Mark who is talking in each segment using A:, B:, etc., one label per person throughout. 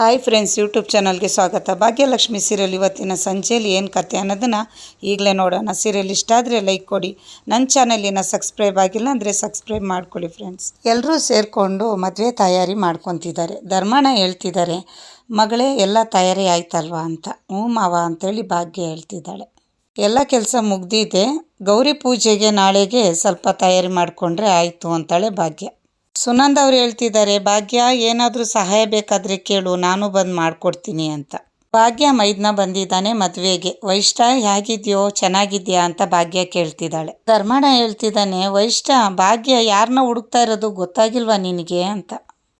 A: Hi friends, YouTube ಚಾನಲ್ಗೆ ಸ್ವಾಗತ. Bhagyalakshmi serial ಇವತ್ತಿನ ಸಂಜೆಯಲ್ಲಿ ಏನು ಕತೆ ಅನ್ನೋದನ್ನು ಈಗಲೇ ನೋಡೋಣ. ಸೀರಿಯಲ್ ಇಷ್ಟ ಆದರೆ ಲೈಕ್ ಕೊಡಿ. ನನ್ನ ಚಾನಲಿನ ಸಬ್ಸ್ಕ್ರೈಬ್ ಆಗಿಲ್ಲ ಅಂದರೆ ಸಬ್ಸ್ಕ್ರೈಬ್ ಮಾಡ್ಕೊಳ್ಳಿ ಫ್ರೆಂಡ್ಸ್. ಎಲ್ಲರೂ ಸೇರಿಕೊಂಡು ಮದುವೆ ತಯಾರಿ ಮಾಡ್ಕೊತಿದ್ದಾರೆ. ಧರ್ಮಣ್ಣ ಹೇಳ್ತಿದ್ದಾರೆ, ಮಗಳೇ, ಎಲ್ಲ ತಯಾರಿ ಆಯ್ತಲ್ವಾ ಅಂತ. ಹ್ಞೂ ಮಾವ ಅಂತೇಳಿ ಭಾಗ್ಯ ಹೇಳ್ತಿದ್ದಾಳೆ. ಎಲ್ಲ ಕೆಲಸ ಮುಗ್ದಿದೆ. ಗೌರಿ ಪೂಜೆಗೆ ನಾಳೆಗೆ ಸ್ವಲ್ಪ ತಯಾರಿ ಮಾಡಿಕೊಂಡ್ರೆ ಆಯಿತು ಅಂತಾಳೆ ಭಾಗ್ಯ. ಸುನಂದ್ ಅವ್ರು ಹೇಳ್ತಿದ್ದಾರೆ, ಭಾಗ್ಯ, ಏನಾದರೂ ಸಹಾಯ ಬೇಕಾದರೆ ಕೇಳು, ನಾನು ಬಂದು ಮಾಡಿಕೊಡ್ತೀನಿ ಅಂತ. ಭಾಗ್ಯ ಮೈದ್ನ ಬಂದಿದ್ದಾನೆ ಮದುವೆಗೆ. ವೈಷ್ಠ, ಹೇಗಿದ್ಯೋ, ಚೆನ್ನಾಗಿದ್ಯಾ ಅಂತ ಭಾಗ್ಯ ಕೇಳ್ತಿದ್ದಾಳೆ. ಧರ್ಮಣ ಹೇಳ್ತಿದ್ದಾನೆ, ವೈಷ್ಠ, ಭಾಗ್ಯ ಯಾರನ್ನ ಹುಡುಕ್ತಾ ಇರೋದು ಗೊತ್ತಾಗಿಲ್ವಾ ನಿನಗೆ ಅಂತ.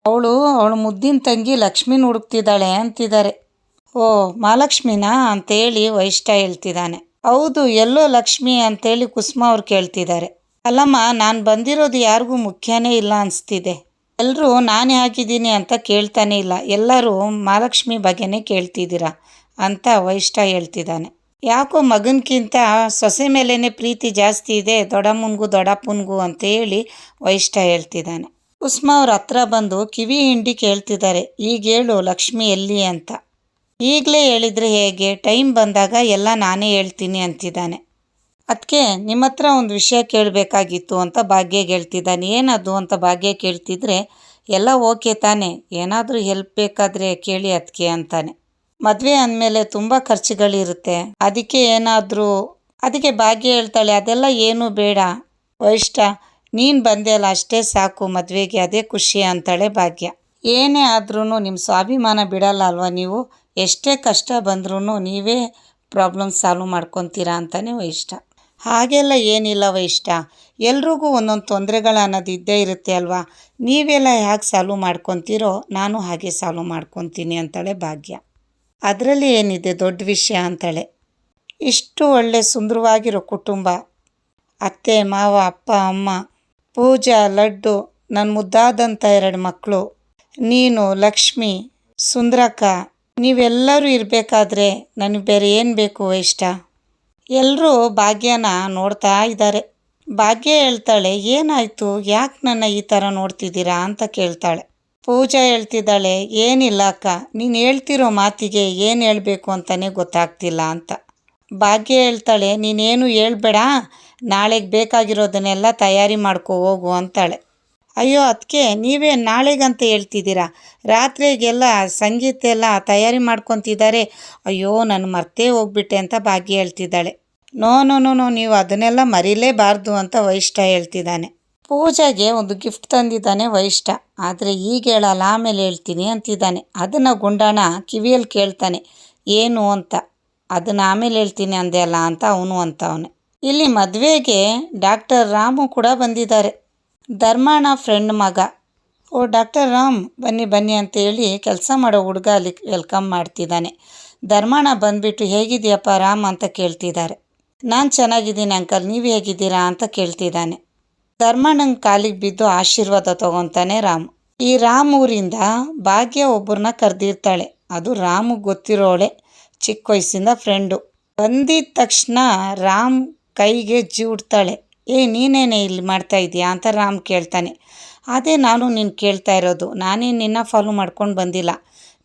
A: ಅವಳು ಅವಳು ಮುದ್ದಿನ ತಂಗಿ ಲಕ್ಷ್ಮಿನ ಹುಡುಕ್ತಿದ್ದಾಳೆ ಅಂತಿದ್ದಾರೆ. ಓ, ಮಹಾಲಕ್ಷ್ಮಿನಾ ಅಂತೇಳಿ ವೈಷ್ಠ ಹೇಳ್ತಿದ್ದಾನೆ. ಹೌದು, ಎಲ್ಲೋ ಲಕ್ಷ್ಮಿ ಅಂತೇಳಿ ಕುಸುಮ ಅವ್ರು ಕೇಳ್ತಿದ್ದಾರೆ. ಅಲ್ಲಮ್ಮ, ನಾನು ಬಂದಿರೋದು ಯಾರಿಗೂ ಮುಖ್ಯನೇ ಇಲ್ಲ ಅನಿಸ್ತಿದೆ. ಎಲ್ಲರೂ ನಾನೇ ಹಾಕಿದ್ದೀನಿ ಅಂತ ಕೇಳ್ತಾನೆ ಇಲ್ಲ. ಎಲ್ಲರೂ ಮಹಾಲಕ್ಷ್ಮಿ ಬಗ್ಗೆನೇ ಕೇಳ್ತಿದ್ದೀರಾ ಅಂತ ವೈಷ್ಟ ಹೇಳ್ತಿದ್ದಾನೆ. ಯಾಕೋ ಮಗನಕ್ಕಿಂತ ಸೊಸೆ ಮೇಲೇ ಪ್ರೀತಿ ಜಾಸ್ತಿ ಇದೆ, ದೊಡ್ಡಮ್ಮನಿಗೂ ದೊಡ್ಡಪ್ಪನಿಗೂ ಅಂತ ಹೇಳಿ ವೈಷ್ಠ ಹೇಳ್ತಿದ್ದಾನೆ. ಕುಸ್ಮ ಅವ್ರ ಹತ್ರ ಬಂದು ಕಿವಿ ಹಿಂಡಿ ಕೇಳ್ತಿದ್ದಾರೆ, ಈಗ ಹೇಳು ಲಕ್ಷ್ಮಿ ಎಲ್ಲಿ? ಅಂತ. ಈಗಲೇ ಹೇಳಿದರೆ ಹೇಗೆ, ಟೈಮ್ ಬಂದಾಗ ಎಲ್ಲ ನಾನೇ ಹೇಳ್ತೀನಿ ಅಂತಿದ್ದಾನೆ. ಅದಕ್ಕೆ ನಿಮ್ಮ ಹತ್ರ ಒಂದು ವಿಷಯ ಕೇಳಬೇಕಾಗಿತ್ತು ಅಂತ ಭಾಗ್ಯ ಕೇಳ್ತಿದ್ದಾನೆ ಏನದು ಅಂತ ಭಾಗ್ಯ ಕೇಳ್ತಿದ್ರೆ, ಎಲ್ಲ ಓಕೆ ತಾನೆ, ಏನಾದರೂ ಹೆಲ್ಪ್ ಬೇಕಾದರೆ ಕೇಳಿ ಅದಕ್ಕೆ ಅಂತಾನೆ. ಮದುವೆ ಅಂದಮೇಲೆ ತುಂಬ ಖರ್ಚುಗಳಿರುತ್ತೆ. ಅದಕ್ಕೆ ಏನಾದರೂ, ಅದಕ್ಕೆ ಭಾಗ್ಯ ಹೇಳ್ತಾಳೆ, ಅದೆಲ್ಲ ಏನೂ ಬೇಡ. ವೈಷ್ಟ ನೀನು ಬಂದೆ ಅಲ್ಲ, ಅಷ್ಟೇ ಸಾಕು, ಮದುವೆಗೆ ಅದೇ ಖುಷಿ ಅಂತಾಳೆ ಭಾಗ್ಯ. ಏನೇ ಆದ್ರೂ ನಿಮ್ಮ ಸ್ವಾಭಿಮಾನ ಬಿಡಲ್ಲ ಅಲ್ವಾ ನೀವು? ಎಷ್ಟೇ ಕಷ್ಟ ಬಂದ್ರೂ ನೀವೇ ಪ್ರಾಬ್ಲಮ್ ಸಾಲ್ವ್ ಮಾಡ್ಕೊತೀರಾ ಅಂತಲೇ ವೈಷ್ಟ ಹಾಗೆಲ್ಲ ಏನಿಲ್ಲ ಇಷ್ಟ. ಎಲ್ರಿಗೂ ಒಂದೊಂದು ತೊಂದರೆಗಳು ಅನ್ನೋದು ಇದ್ದೇ ಇರುತ್ತೆ ಅಲ್ವಾ? ನೀವೆಲ್ಲ ಹೇಗೆ ಸಾಲ್ವ್ ಮಾಡ್ಕೊತೀರೋ ನಾನು ಹಾಗೆ ಸಾಲ್ವ್ ಮಾಡ್ಕೊತೀನಿ ಅಂತಾಳೆ ಭಾಗ್ಯ. ಅದರಲ್ಲಿ ಏನಿದೆ ದೊಡ್ಡ ವಿಷಯ ಅಂತಾಳೆ. ಇಷ್ಟು ಒಳ್ಳೆ ಸುಂದರವಾಗಿರೋ ಕುಟುಂಬ. ಅತ್ತೆ, ಮಾವ, ಅಪ್ಪ, ಅಮ್ಮ, ಪೂಜಾ, ಲಡ್ಡು ನನ್ನ ಮುದ್ದಾದಂಥ ಎರಡು ಮಕ್ಕಳು ನೀನು, ಲಕ್ಷ್ಮಿ, ಸುಂದ್ರಕ್ಕ, ನೀವೆಲ್ಲರೂ ಇರಬೇಕಾದ್ರೆ ನನಗೆ ಬೇರೆ ಏನು ಬೇಕು ವೈಷ್ಟ ಎಲ್ಲರೂ ಭಾಗ್ಯನ ನೋಡ್ತಾ ಇದ್ದಾರೆ. ಭಾಗ್ಯ ಹೇಳ್ತಾಳೆ, ಏನಾಯಿತು? ಯಾಕೆ ನನ್ನ ಈ ಥರ ನೋಡ್ತಿದ್ದೀರಾ? ಅಂತ ಕೇಳ್ತಾಳೆ. ಪೂಜಾ ಹೇಳ್ತಿದ್ದಾಳೆ, ಏನಿಲ್ಲ ಅಕ್ಕ, ನೀನು ಹೇಳ್ತಿರೋ ಮಾತಿಗೆ ಏನು ಹೇಳಬೇಕು ಅಂತಲೇ ಗೊತ್ತಾಗ್ತಿಲ್ಲ ಅಂತ. ಭಾಗ್ಯ ಹೇಳ್ತಾಳೆ, ನೀನೇನು ಹೇಳ್ಬೇಡ, ನಾಳೆಗೆ ಬೇಕಾಗಿರೋದನ್ನೆಲ್ಲ ತಯಾರಿ ಮಾಡ್ಕೊ ಹೋಗು ಅಂತಾಳೆ. ಅಯ್ಯೋ ಅದಕ್ಕೆ ನೀವೇ ನಾಳೆಗಂತ ಹೇಳ್ತಿದ್ದೀರಾ? ರಾತ್ರಿಗೆಲ್ಲ ಸಂಗೀತ ಎಲ್ಲ ತಯಾರಿ ಮಾಡ್ಕೊತಿದ್ದಾರೆ. ಅಯ್ಯೋ, ನಾನು ಮರ್ತೇ ಹೋಗ್ಬಿಟ್ಟೆ ಅಂತ ಭಾಗ್ಯ ಹೇಳ್ತಿದ್ದಾಳೆ. ನೋ ನೋ ನೋ ನೋ, ನೀವು ಅದನ್ನೆಲ್ಲ ಮರಿಲೇಬಾರ್ದು ಅಂತ ವೈಷ್ಠ ಹೇಳ್ತಿದ್ದಾನೆ. ಪೂಜೆಗೆ ಒಂದು ಗಿಫ್ಟ್ ತಂದಿದ್ದಾನೆ ವೈಷ್ಠ ಆದರೆ ಈಗ ಹೇಳಲ್ಲ, ಆಮೇಲೆ ಹೇಳ್ತೀನಿ ಅಂತಿದ್ದಾನೆ. ಅದನ್ನು ಗುಂಡಾಣ ಕಿವಿಯಲ್ಲಿ ಕೇಳ್ತಾನೆ. ಏನು ಅಂತ? ಅದನ್ನು ಆಮೇಲೆ ಹೇಳ್ತೀನಿ ಅಂದೆ ಅಲ್ಲ ಅಂತ ಅವನು ಅಂತವನೆ ಇಲ್ಲಿ ಮದುವೆಗೆ ಡಾಕ್ಟರ್ ರಾಮು ಕೂಡ ಬಂದಿದ್ದಾರೆ. ಧರ್ಮಣ್ಣ ಫ್ರೆಂಡ್ ಮಗ. ಓ, ಡಾಕ್ಟರ್ ರಾಮ್, ಬನ್ನಿ ಬನ್ನಿ ಅಂತೇಳಿ ಕೆಲಸ ಮಾಡೋ ಹುಡುಗ ಅಲ್ಲಿ ವೆಲ್ಕಮ್ ಮಾಡ್ತಿದ್ದಾನೆ. ಧರ್ಮಣ್ಣ ಬಂದ್ಬಿಟ್ಟು ಹೇಗಿದೆಯಪ್ಪ ರಾಮ್ ಅಂತ ಕೇಳ್ತಿದ್ದಾರೆ. ನಾನು ಚೆನ್ನಾಗಿದ್ದೀನಿ ಅಂಕಲ್, ನೀವು ಹೇಗಿದ್ದೀರಾ ಅಂತ ಕೇಳ್ತಿದ್ದಾನೆ. ಧರ್ಮಣ್ಣನ ಕಾಲಿಗೆ ಬಿದ್ದು ಆಶೀರ್ವಾದ ತಗೊತಾನೆ ರಾಮ್. ಈ ರಾಮ್ ಊರಿಂದ ಭಾಗ್ಯ ಒಬ್ಬರನ್ನ ಕರೆದಿರ್ತಾಳೆ. ಅದು ರಾಮು ಗೊತ್ತಿರೋಳೆ ಚಿಕ್ಕ ವಯಸ್ಸಿಂದ ಫ್ರೆಂಡು ಬಂದಿದ ತಕ್ಷಣ ರಾಮ್ ಕೈಗೆ ಜೀಡ್ತಾಳೆ ಏ, ನೀನೇನೇ ಇಲ್ಲಿ ಮಾಡ್ತಾ ಇದೀಯಾ ಅಂತ ರಾಮ್ ಕೇಳ್ತಾನೆ. ಅದೇ ನಾನು ನಿನ್ನ ಕೇಳ್ತಾ ಇರೋದು, ನಾನೇ ನಿನ್ನ ಫಾಲೋ ಮಾಡ್ಕೊಂಡು ಬಂದಿಲ್ಲ.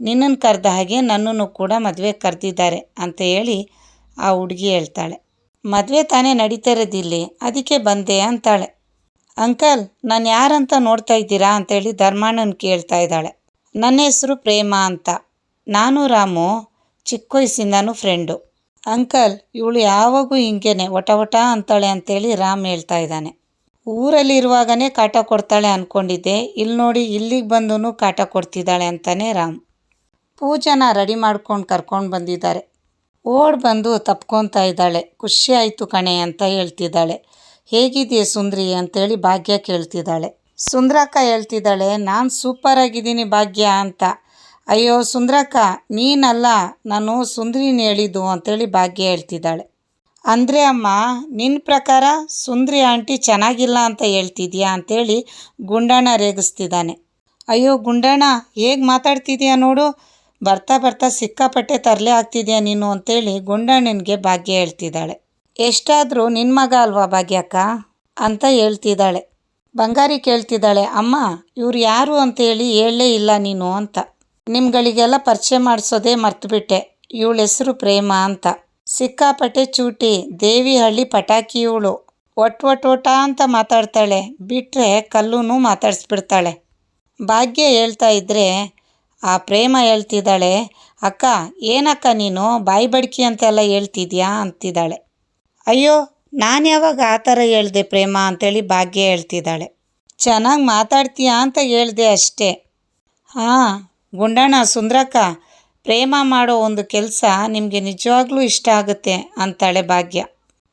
A: ನಿನ್ನನ್ನು ಕರೆದ ಹಾಗೆ ನನ್ನನ್ನು ಕೂಡ ಮದುವೆ ಕರೆದಿದ್ದಾರೆ ಅಂತ ಹೇಳಿ ಆ ಹುಡುಗಿ ಹೇಳ್ತಾಳೆ. ಮದುವೆ ತಾನೇ ನಡೀತಾ ಇರೋದಿಲ್ಲಿ ಅದಕ್ಕೆ ಬಂದೆ ಅಂತಾಳೆ. ಅಂಕಲ್, ನಾನು ಯಾರಂತ ನೋಡ್ತಾ ಇದ್ದೀರಾ ಅಂತೇಳಿ ಧರ್ಮಾನನ್ ಕೇಳ್ತಾ ಇದ್ದಾಳೆ. ನನ್ನ ಹೆಸರು ಪ್ರೇಮ ಅಂತ. ನಾನು ರಾಮು, ಚಿಕ್ಕ ವಯಸ್ಸಿಂದನೂ ಫ್ರೆಂಡು ಅಂಕಲ್, ಇವಳು ಯಾವಾಗೂ ಹಿಂಗೇನೆ ಒಟ ಒಟ ಅಂತಾಳೆ ಅಂತೇಳಿ ರಾಮ್ ಹೇಳ್ತಾ ಇದ್ದಾನೆ. ಊರಲ್ಲಿ ಇರುವಾಗನೇ ಕಾಟ ಕೊಡ್ತಾಳೆ ಅಂದ್ಕೊಂಡಿದ್ದೆ ಇಲ್ಲಿ ನೋಡಿ ಇಲ್ಲಿಗೆ ಬಂದೂ ಕಾಟ ಕೊಡ್ತಿದ್ದಾಳೆ ಅಂತಾನೆ ರಾಮ್. ಪೂಜಾನ ರೆಡಿ ಮಾಡ್ಕೊಂಡು ಕರ್ಕೊಂಡು ಬಂದಿದ್ದಾರೆ. ಓಡ್ ಬಂದು ತಪ್ಕೊತಾ ಇದ್ದಾಳೆ. ಖುಷಿ ಆಯಿತು ಕಣೆ ಅಂತ ಹೇಳ್ತಿದ್ದಾಳೆ. ಹೇಗಿದೆಯೇ ಸುಂದ್ರಿ ಅಂತೇಳಿ ಭಾಗ್ಯ ಕೇಳ್ತಿದ್ದಾಳೆ. ಸುಂದ್ರಕ್ಕ ಹೇಳ್ತಿದ್ದಾಳೆ, ನಾನು ಸೂಪರಾಗಿದ್ದೀನಿ ಭಾಗ್ಯ ಅಂತ. ಅಯ್ಯೋ ಸುಂದ್ರಕ್ಕ, ನೀನಲ್ಲ, ನಾನು ಸುಂದ್ರಿನ ಹೇಳಿದ್ದು ಅಂತೇಳಿ ಭಾಗ್ಯ ಹೇಳ್ತಿದ್ದಾಳೆ. ಅಂದರೆ ಅಮ್ಮ ನಿನ್ನ ಪ್ರಕಾರ ಸುಂದ್ರಿ ಆಂಟಿ ಚೆನ್ನಾಗಿಲ್ಲ ಅಂತ ಹೇಳ್ತಿದ್ಯಾ ಅಂತೇಳಿ ಗುಂಡಣ್ಣ ರೇಗಿಸ್ತಿದ್ದಾನೆ. ಅಯ್ಯೋ ಗುಂಡಣ್ಣ, ಹೇಗೆ ಮಾತಾಡ್ತಿದ್ಯಾ ನೋಡು. ಬರ್ತಾ ಬರ್ತಾ ಸಿಕ್ಕಾಪಟ್ಟೆ ತರಲೆ ಆಗ್ತಿದ್ಯಾ ನೀನು ಅಂತೇಳಿ ಗುಂಡಣ್ಣನಿಗೆ ಭಾಗ್ಯ ಹೇಳ್ತಿದ್ದಾಳೆ. ಎಷ್ಟಾದರೂ ನಿನ್ನ ಮಗ ಅಲ್ವಾ ಭಾಗ್ಯಕ್ಕ? ಅಂತ ಹೇಳ್ತಿದ್ದಾಳೆ. ಬಂಗಾರಿ ಕೇಳ್ತಿದ್ದಾಳೆ, ಅಮ್ಮ, ಇವ್ರು ಯಾರು ಅಂತೇಳಿ ಹೇಳಲೇ ಇಲ್ಲ ನೀನು ಅಂತ. ನಿಮ್ಗಳಿಗೆಲ್ಲ ಪರಿಚಯ ಮಾಡಿಸೋದೇ ಮರ್ತುಬಿಟ್ಟೆ. ಇವಳ ಹೆಸರು ಪ್ರೇಮ ಅಂತ. ಸಿಕ್ಕಾಪಟ್ಟೆ ಚೂಟಿ. ದೇವಿಹಳ್ಳಿ ಪಟಾಕಿ ಇವಳು ಒಟ್ ಒಟ್ ಅಂತ ಮಾತಾಡ್ತಾಳೆ. ಬಿಟ್ಟರೆ ಕಲ್ಲೂ ಮಾತಾಡಿಸ್ಬಿಡ್ತಾಳೆ. ಭಾಗ್ಯ ಹೇಳ್ತಾ ಇದ್ರೆ, ಆ ಪ್ರೇಮ ಹೇಳ್ತಿದ್ದಾಳೆ, ಅಕ್ಕ, ಏನಕ್ಕ ನೀನು? ಬಾಯಿ ಬಡ್ಕಿ ಅಂತೆಲ್ಲ ಹೇಳ್ತಿದ್ಯಾ? ಅಂತಿದ್ದಾಳೆ. ಅಯ್ಯೋ, ನಾನು ಯಾವಾಗ ಆ ಥರ ಹೇಳ್ದೆ ಪ್ರೇಮ? ಅಂತೇಳಿ ಭಾಗ್ಯ ಹೇಳ್ತಿದ್ದಾಳೆ. ಚೆನ್ನಾಗಿ ಮಾತಾಡ್ತೀಯಾ? ಅಂತ ಹೇಳ್ದೆ ಅಷ್ಟೇ. ಹಾಂ ಗುಂಡಣ್ಣ, ಸುಂದ್ರಕ್ಕ, ಪ್ರೇಮ ಮಾಡೋ ಒಂದು ಕೆಲಸ ನಿಮಗೆ ನಿಜವಾಗ್ಲೂ ಇಷ್ಟ ಆಗುತ್ತೆ ಅಂತಾಳೆ ಭಾಗ್ಯ.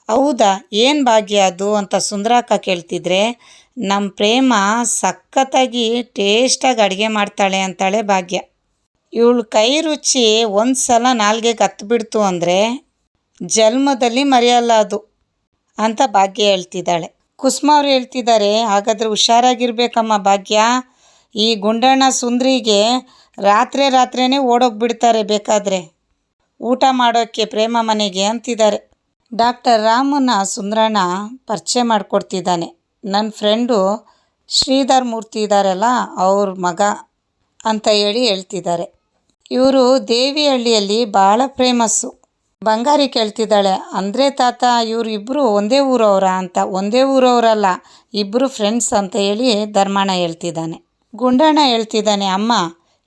A: ಹೌದಾ, ಏನು ಭಾಗ್ಯ ಅದು ಅಂತ ಸುಂದ್ರಕ್ಕ ಕೇಳ್ತಿದ್ರೆ ನಮ್ಮ ಪ್ರೇಮ ಸಖತ್ತಾಗಿ ಟೇಸ್ಟಾಗಿ ಅಡುಗೆ ಮಾಡ್ತಾಳೆ ಅಂತಾಳೆ ಭಾಗ್ಯ. ಇವಳು ಕೈ ರುಚಿ ಒಂದು ಸಲ ನಾಲ್ಗೆಗೆ ಹತ್ಬಿಡ್ತು ಅಂದರೆ ಜನ್ಮದಲ್ಲಿ ಮರೆಯಲ್ಲ ಅದು ಅಂತ ಭಾಗ್ಯ ಹೇಳ್ತಿದ್ದಾಳೆ. ಕುಸುಮ ಅವರು ಹೇಳ್ತಿದ್ದಾರೆ, ಹಾಗಾದರೆ ಹುಷಾರಾಗಿರ್ಬೇಕಮ್ಮ ಭಾಗ್ಯ. ಈ ಗುಂಡಣ್ಣ, ಸುಂದ್ರಿಗೆ ರಾತ್ರಿ ರಾತ್ರಿನೇ ಓಡೋಗ್ಬಿಡ್ತಾರೆ ಬೇಕಾದರೆ. ಊಟ ಮಾಡೋಕ್ಕೆ ಪ್ರೇಮ ಮನೆಗೆ ಅಂತಿದ್ದಾರೆ. ಡಾಕ್ಟರ್ ರಾಮನ ಸುಂದ್ರಣ್ಣ ಪರಿಚಯ ಮಾಡಿಕೊಡ್ತಿದ್ದಾನೆ. ನನ್ನ ಫ್ರೆಂಡು ಶ್ರೀಧರ್ ಮೂರ್ತಿ ಇದ್ದಾರಲ್ಲ ಅವ್ರ ಮಗ ಅಂತ ಹೇಳಿ ಹೇಳ್ತಿದ್ದಾರೆ. ಇವರು ದೇವಿಹಳ್ಳಿಯಲ್ಲಿ ಭಾಳ ಫೇಮಸ್ಸು. ಬಂಗಾರಿ ಕೇಳ್ತಿದ್ದಾಳೆ, ಅಂದರೆ ತಾತ, ಇವರು ಇಬ್ಬರು ಒಂದೇ ಊರವರ ಅಂತ? ಒಂದೇ ಊರವರಲ್ಲ ಇಬ್ಬರು ಫ್ರೆಂಡ್ಸ್ ಅಂತ ಹೇಳಿ ಧರ್ಮಣ್ಣ ಹೇಳ್ತಿದ್ದಾನೆ. ಗುಂಡಣ್ಣ ಹೇಳ್ತಿದ್ದಾನೆ, ಅಮ್ಮ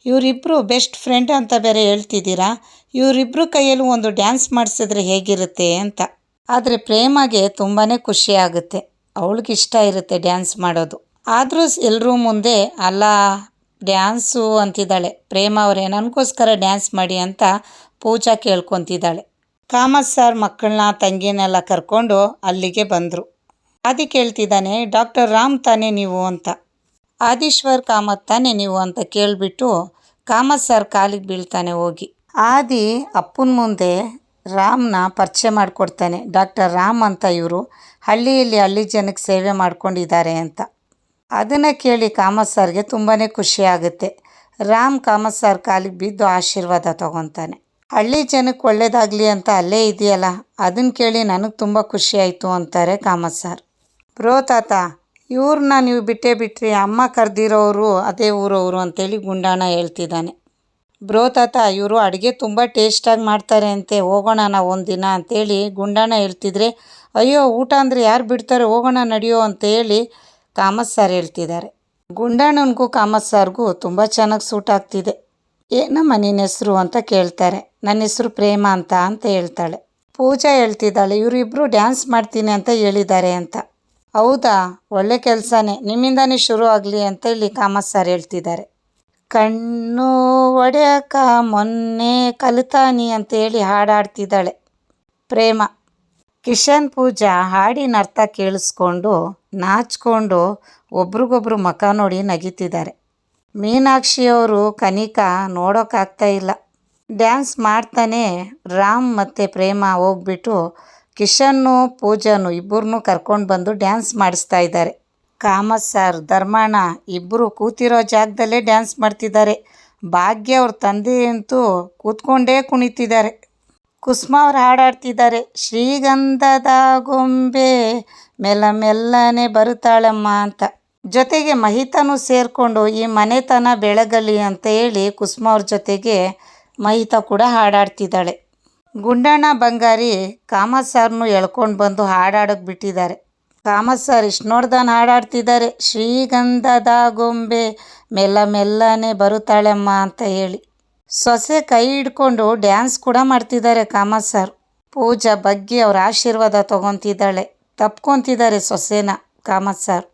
A: ಇವರಿಬ್ಬರು ಬೆಸ್ಟ್ ಫ್ರೆಂಡ್ ಅಂತ ಬೇರೆ ಹೇಳ್ತಿದ್ದೀರಾ? ಇವರಿಬ್ಬರು ಕೈಯಲ್ಲಿ ಒಂದು ಡ್ಯಾನ್ಸ್ ಮಾಡಿಸಿದ್ರೆ ಹೇಗಿರುತ್ತೆ ಅಂತ. ಆದರೆ ಪ್ರೇಮಗೆ ತುಂಬಾ ಖುಷಿ ಆಗುತ್ತೆ. ಅವಳಿಗೆ ಇಷ್ಟ ಇರುತ್ತೆ ಡ್ಯಾನ್ಸ್ ಮಾಡೋದು. ಆದರೂ ಎಲ್ಲರೂ ಮುಂದೆ, ಅಲ್ಲ, ಡ್ಯಾನ್ಸು ಅಂತಿದ್ದಾಳೆ. ಪ್ರೇಮ ಅವರೇ, ನನಗೋಸ್ಕರ ಡ್ಯಾನ್ಸ್ ಮಾಡಿ ಅಂತ ಪೂಜಾ ಕೇಳ್ಕೊತಿದ್ದಾಳೆ. ಕಾಮತ್ ಸರ್ ಮಕ್ಕಳನ್ನ ತಂಗಿನೆಲ್ಲ ಕರ್ಕೊಂಡು ಅಲ್ಲಿಗೆ ಬಂದರು. ಆದಿ ಹೇಳ್ತಿದ್ದಾನೆ ಡಾಕ್ಟರ್ ರಾಮ್ ತಾನೇ ನೀವು ಅಂತ. ಆದೀಶ್ವರ್ ಕಾಮತ್ ತಾನೆ ನೀವು ಅಂತ ಕೇಳಿಬಿಟ್ಟು ಕಾಮತ್ ಸರ್ ಕಾಲಿಗೆ ಬೀಳ್ತಾನೆ ಹೋಗಿ. ಆದಿ ಅಪ್ಪನ ಮುಂದೆ ರಾಮ್ನ ಪರಿಚಯ ಮಾಡಿಕೊಡ್ತಾನೆ. ಡಾಕ್ಟರ್ ರಾಮ್ ಅಂತ ಇವರು ಹಳ್ಳಿಯಲ್ಲಿ ಹಳ್ಳಿ ಜನಕ್ಕೆ ಸೇವೆ ಮಾಡ್ಕೊಂಡಿದ್ದಾರೆ ಅಂತ. ಅದನ್ನು ಕೇಳಿ ಕಾಮತ್ ಸರ್ಗೆ ತುಂಬಾ ಖುಷಿ ಆಗುತ್ತೆ. ರಾಮ್ ಕಾಮತ್ ಸರ್ ಕಾಲಿಗೆ ಬಿದ್ದು ಆಶೀರ್ವಾದ ತಗೊತಾನೆ. ಹಳ್ಳಿ ಜನಕ್ಕೆ ಒಳ್ಳೇದಾಗಲಿ ಅಂತ ಅಲ್ಲೇ ಇದೆಯಲ್ಲ? ಅದನ್ನು ಕೇಳಿ ನನಗೆ ತುಂಬ ಖುಷಿ ಆಯಿತು ಅಂತಾರೆ ಕಾಮತ್ ಸರ್. ಬ್ರೋ ತಾತ ಇವ್ರನ್ನ ನೀವು ಬಿಟ್ಟೇ ಬಿಟ್ರಿ, ಅಮ್ಮ ಕರೆದಿರೋರು ಅದೇ ಊರವರು ಅಂತೇಳಿ ಗುಂಡಾಣ ಹೇಳ್ತಿದ್ದಾನೆ. ಬ್ರೋ ತಾತ, ಇವರು ಅಡುಗೆ ತುಂಬ ಟೇಸ್ಟಾಗಿ ಮಾಡ್ತಾರೆ ಅಂತೆ, ಹೋಗೋಣ ನಾವು ಒಂದಿನ ಅಂತೇಳಿ ಗುಂಡಾಣ ಹೇಳ್ತಿದ್ರೆ, ಅಯ್ಯೋ ಊಟ ಅಂದರೆ ಯಾರು ಬಿಡ್ತಾರೆ, ಹೋಗೋಣ ನಡೆಯೋ ಅಂತೇಳಿ ಕಾಮತ್ ಸರ್ ಹೇಳ್ತಿದ್ದಾರೆ. ಗುಂಡಾಣನಿಗೂ ಕಾಮತ್ ಸಾರ್ಗೂ ತುಂಬ ಚೆನ್ನಾಗಿ ಸೂಟ್ ಆಗ್ತಿದೆ. ಏನಮ್ಮ ನಿನ್ನ ಹೆಸರು ಅಂತ ಕೇಳ್ತಾರೆ ನನ್ನ ಹೆಸರು ಪ್ರೇಮ ಅಂತ ಅಂತ ಹೇಳ್ತಾಳೆ. ಪೂಜಾ ಹೇಳ್ತಿದ್ದಾಳೆ ಇವರಿಬ್ಬರು ಡ್ಯಾನ್ಸ್ ಮಾಡ್ತೀನಿ ಅಂತ ಹೇಳಿದ್ದಾರೆ ಅಂತ. ಹೌದಾ? ಒಳ್ಳೆ ಕೆಲಸನೇ. ನಿಮ್ಮಿಂದನೇ ಶುರು ಆಗಲಿ ಅಂತ ಹೇಳಿ ಕಾಮತ್ ಸರ್ ಹೇಳ್ತಿದ್ದಾರೆ. ಕಣ್ಣು ಒಡೆಯಕ ಮೊನ್ನೆ ಕಲಿತಾನಿ ಅಂತ ಹೇಳಿ ಹಾಡಾಡ್ತಿದ್ದಾಳೆ. ಪ್ರೇಮ. ಕಿಶನ್ ಪೂಜಾ ಹಾಡಿನ ಅರ್ಥ ಕೇಳಿಸ್ಕೊಂಡು ನಾಚ್ಕೊಂಡು ಒಬ್ರಿಗೊಬ್ರು ಮುಖ ನೋಡಿ ನಗಿತಿದ್ದಾರೆ. ಮೀನಾಕ್ಷಿಯವರು ಕನಿಕಾ ನೋಡೋಕ್ಕಾಗ್ತಾ ಇಲ್ಲ. ಡ್ಯಾನ್ಸ್ ಮಾಡ್ತಾನೆ ರಾಮ್ ಮತ್ತು ಪ್ರೇಮ ಹೋಗ್ಬಿಟ್ಟು ಕಿಶನ್ನು, ಪೂಜಾನು ಇಬ್ಬರನ್ನೂ ಕರ್ಕೊಂಡು ಬಂದು ಡ್ಯಾನ್ಸ್ ಮಾಡಿಸ್ತಾ ಇದ್ದಾರೆ. ಕಾಮತ್ ಸರ್, ಧರ್ಮಣ್ಣ ಇಬ್ಬರು ಕೂತಿರೋ ಜಾಗದಲ್ಲೇ ಡ್ಯಾನ್ಸ್ ಮಾಡ್ತಿದ್ದಾರೆ. ಭಾಗ್ಯ ಅವ್ರ ತಂದೆ ಅಂತೂ ಕೂತ್ಕೊಂಡೇ ಕುಣಿತಿದ್ದಾರೆ. ಕುಸುಮ ಅವ್ರು ಹಾಡಾಡ್ತಿದ್ದಾರೆ. ಶ್ರೀಗಂಧದ ಗೊಂಬೆ ಮೆಲ್ಲ ಮೆಲ್ಲನೆ ಬರುತ್ತಾಳಮ್ಮ ಅಂತ. ಜೊತೆಗೆ ಮಹಿತನೂ ಸೇರಿಕೊಂಡು ಈ ಮನೆತನ ಬೆಳಗಲಿ ಅಂತ ಹೇಳಿ ಕುಸುಮ ಅವ್ರ ಜೊತೆಗೆ ಮಹಿತ ಕೂಡ ಹಾಡಾಡ್ತಿದ್ದಾಳೆ. ಗುಂಡಣ್ಣ ಬಂಗಾರಿ ಕಾಮತ್ ಸರ್ನು ಎಳ್ಕೊಂಡು ಬಂದು ಹಾಡಾಡೋಕೆ ಬಿಟ್ಟಿದ್ದಾರೆ. ಕಾಮತ್ ಸರ್ ವಿಷ್ಣುವರ್ಧನ್ ಹಾಡಾಡ್ತಿದ್ದಾರೆ. ಶ್ರೀಗಂಧದ ಗೊಂಬೆ ಮೆಲ್ಲ ಮೆಲ್ಲನೆ ಬರುತ್ತಾಳೆಮ್ಮ ಅಂತ ಹೇಳಿ. ಸೊಸೆ ಕೈ ಹಿಡ್ಕೊಂಡು ಡ್ಯಾನ್ಸ್ ಕೂಡ ಮಾಡ್ತಿದ್ದಾರೆ ಕಾಮತ್ ಸರ್. ಪೂಜಾ ಬಗ್ಗೆ ಅವ್ರ ಆಶೀರ್ವಾದ ತಗೊತಿದ್ದಾಳೆ. ತಪ್ಕೊತಿದ್ದಾರೆ ಸೊಸೆನ ಕಾಮತ್ ಸರ್.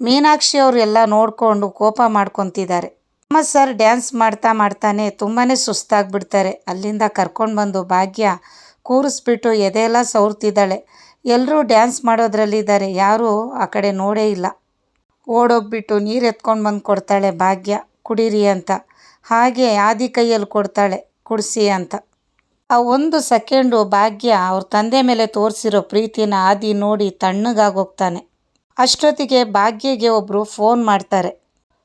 A: ಮೀನಾಕ್ಷಿ ಅವರು ಎಲ್ಲ ನೋಡಿಕೊಂಡು ಕೋಪ ಮಾಡ್ಕೊತಿದ್ದಾರೆ. ಕಾಮತ್ ಸರ್ ಡ್ಯಾನ್ಸ್ ಮಾಡ್ತಾ ಮಾಡ್ತಾನೆ ತುಂಬಾ ಸುಸ್ತಾಗ್ಬಿಡ್ತಾರೆ. ಅಲ್ಲಿಂದ ಕರ್ಕೊಂಡು ಬಂದು ಭಾಗ್ಯ ಕೂರಿಸ್ಬಿಟ್ಟು ಎದೆಯೆಲ್ಲ ಸವರ್ತಿದ್ದಾಳೆ ಎಲ್ಲರೂ ಡ್ಯಾನ್ಸ್ ಮಾಡೋದ್ರಲ್ಲಿದ್ದಾರೆ. ಯಾರೂ ಆ ಕಡೆ ನೋಡೇ ಇಲ್ಲ. ಓಡೋಗ್ಬಿಟ್ಟು ನೀರು ಎತ್ಕೊಂಡು ಬಂದು ಕೊಡ್ತಾಳೆ ಭಾಗ್ಯ. ಕುಡೀರಿ ಅಂತ. ಹಾಗೆ ಆದಿ ಕೈಯಲ್ಲಿ ಕೊಡ್ತಾಳೆ. ಕುಡಿಸಿ ಅಂತ. ಆ ಒಂದು ಸೆಕೆಂಡು ಭಾಗ್ಯ ಅವ್ರ ತಂದೆ ಮೇಲೆ ತೋರಿಸಿರೋ ಪ್ರೀತಿನ ಆದಿ ನೋಡಿ ತಣ್ಣಗಾಗೋಗ್ತಾನೆ ಅಷ್ಟೊತ್ತಿಗೆ ಭಾಗ್ಯಗೆ ಒಬ್ಬರು ಫೋನ್ ಮಾಡ್ತಾರೆ.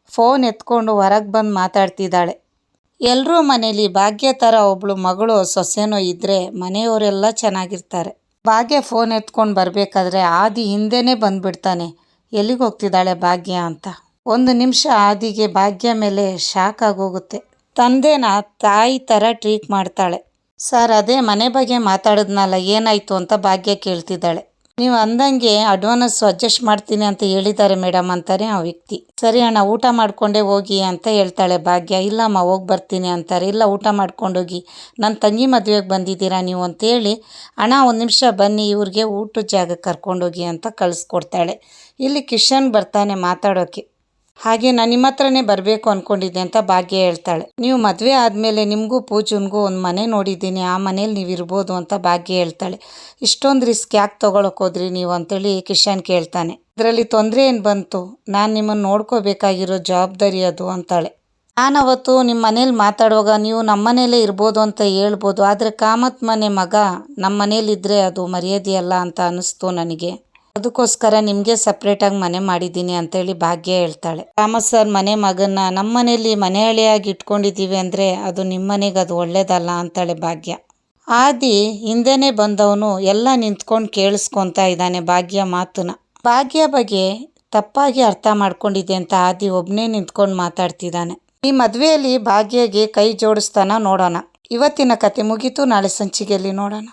A: ಫೋನ್ ಎತ್ಕೊಂಡು ಹೊರಗೆ ಬಂದು ಮಾತಾಡ್ತಿದ್ದಾಳೆ. ಎಲ್ಲರೂ ಮನೇಲಿ ಭಾಗ್ಯ ಥರ ಒಬ್ಳು ಮಗಳು, ಸೊಸೆನೋ ಇದ್ದರೆ ಮನೆಯವರೆಲ್ಲ ಚೆನ್ನಾಗಿರ್ತಾರೆ. ಭಾಗ್ಯ ಫೋನ್ ಎತ್ಕೊಂಡು ಬರಬೇಕಾದ್ರೆ ಆದಿ ಹಿಂದೆನೇ ಬಂದುಬಿಡ್ತಾನೆ. ಎಲ್ಲಿಗೆ ಹೋಗ್ತಿದ್ದಾಳೆ ಭಾಗ್ಯ ಅಂತ. ಒಂದು ನಿಮಿಷ ಆದಿಗೆ ಭಾಗ್ಯ ಮೇಲೆ ಶಾಕ್ ಆಗೋಗುತ್ತೆ. ತಂದೆನ ತಾಯಿ ಥರ ಟ್ರೀಟ್ ಮಾಡ್ತಾಳೆ. ಸರ್, ಅದೇ ಮನೆ ಬಗ್ಗೆ ಮಾತಾಡಿದ್ನಲ್ಲ, ಏನಾಯಿತು? ಅಂತ ಭಾಗ್ಯ ಕೇಳ್ತಿದ್ದಾಳೆ. ನೀವು ಅಂದಂಗೆ ಅಡ್ವಾನ್ಸ್ ಅಡ್ಜಸ್ಟ್ ಮಾಡ್ತೀನಿ ಅಂತ ಹೇಳಿದ್ದಾರೆ ಮೇಡಮ್ ಅಂತಾರೆ ಆ ವ್ಯಕ್ತಿ. ಸರಿ ಅಣ್ಣ, ಊಟ ಮಾಡ್ಕೊಂಡೇ ಹೋಗಿ ಅಂತ ಹೇಳ್ತಾಳೆ ಭಾಗ್ಯ. ಇಲ್ಲಮ್ಮ ಹೋಗಿ ಬರ್ತೀನಿ ಅಂತಾರೆ. ಇಲ್ಲ, ಊಟ ಮಾಡ್ಕೊಂಡೋಗಿ. ನನ್ನ ತಂಗಿ ಮದುವೆಗೆ ಬಂದಿದ್ದೀರಾ ನೀವು ಅಂತೇಳಿ, ಅಣ್ಣ, ಒಂದು ನಿಮಿಷ ಬನ್ನಿ, ಇವ್ರಿಗೆ ಊಟದ ಜಾಗಕ್ಕೆ ಕರ್ಕೊಂಡೋಗಿ ಅಂತ ಕಳಿಸ್ಕೊಡ್ತಾಳೆ. ಇಲ್ಲಿ ಕಿಶನ್ ಬರ್ತಾನೆ ಮಾತಾಡೋಕ್ಕೆ ಹಾಗೆ ನಾನು ನಿಮ್ಮ ಹತ್ರನೇ ಬರಬೇಕು ಅಂದ್ಕೊಂಡಿದ್ದೆ ಅಂತ ಭಾಗ್ಯ ಹೇಳ್ತಾಳೆ. ನೀವು ಮದುವೆ ಆದಮೇಲೆ ನಿಮಗೂ ಪೂಜನ್ಗೂ ಒಂದು ಮನೆ ನೋಡಿದ್ದೀನಿ, ಆ ಮನೇಲಿ ನೀವು ಇರ್ಬೋದು ಅಂತ ಭಾಗ್ಯ ಹೇಳ್ತಾಳೆ. ಇಷ್ಟೊಂದು ರಿಸ್ಕ್ ಯಾಕೆ ತೊಗೊಳಕ್ಕೆ ಹೋದ್ರಿ ನೀವು ಅಂತೇಳಿ ಕಿಶನ್ ಕೇಳ್ತಾನೆ. ಇದರಲ್ಲಿ ತೊಂದರೆ ಏನು ಬಂತು? ನಾನು ನಿಮ್ಮನ್ನು ನೋಡ್ಕೋಬೇಕಾಗಿರೋ ಜವಾಬ್ದಾರಿ ಅದು ಅಂತಾಳೆ. ನಾನು ಅವತ್ತು ನಿಮ್ಮ ಮನೇಲಿ ಮಾತಾಡುವಾಗ ನೀವು ನಮ್ಮ ಮನೇಲೇ ಇರ್ಬೋದು ಅಂತ ಹೇಳ್ಬೋದು, ಆದರೆ ಕಾಮತ್ ಮನೆ ಮಗ ನಮ್ಮ ಮನೇಲಿದ್ದರೆ ಅದು ಮರ್ಯಾದೆಯಲ್ಲ ಅಂತ ಅನ್ನಿಸ್ತು ನನಗೆ. ಅದಕ್ಕೋಸ್ಕರ ನಿಮಗೆ ಸಪ್ರೇಟಾಗಿ ಮನೆ ಮಾಡಿದ್ದೀನಿ ಅಂತೇಳಿ ಭಾಗ್ಯ ಹೇಳ್ತಾಳೆ. ರಾಮ ಸರ್ ಮನೆ ಮಗನ್ನ ನಮ್ಮ ಮನೆಯಲ್ಲಿ ಮನೆ ಹಳೆಯಾಗಿ ಇಟ್ಕೊಂಡಿದ್ದೀವಿ ಅಂದರೆ ಅದು ನಿಮ್ಮ ಮನೆಗೆ ಅದು ಒಳ್ಳೇದಲ್ಲ ಅಂತಾಳೆ ಭಾಗ್ಯ. ಆದಿ ಹಿಂದೆನೆ ಬಂದವನು ಎಲ್ಲ ನಿಂತ್ಕೊಂಡು ಕೇಳಿಸ್ಕೊತಾ ಇದ್ದಾನೆ ಭಾಗ್ಯ ಮಾತನ್ನ. ಭಾಗ್ಯ ಬಗ್ಗೆ ತಪ್ಪಾಗಿ ಅರ್ಥ ಮಾಡ್ಕೊಂಡಿದೆ ಅಂತ ಆದಿ ಒಬ್ಬನೇ ನಿಂತ್ಕೊಂಡು ಮಾತಾಡ್ತಿದ್ದಾನೆ. ಈ ಮದುವೆಯಲ್ಲಿ ಭಾಗ್ಯಗೆ ಕೈ ಜೋಡಿಸ್ತಾನ ನೋಡೋಣ. ಇವತ್ತಿನ ಕತೆ ಮುಗೀತು, ನಾಳೆ ಸಂಚಿಕೆಯಲ್ಲಿ ನೋಡೋಣ.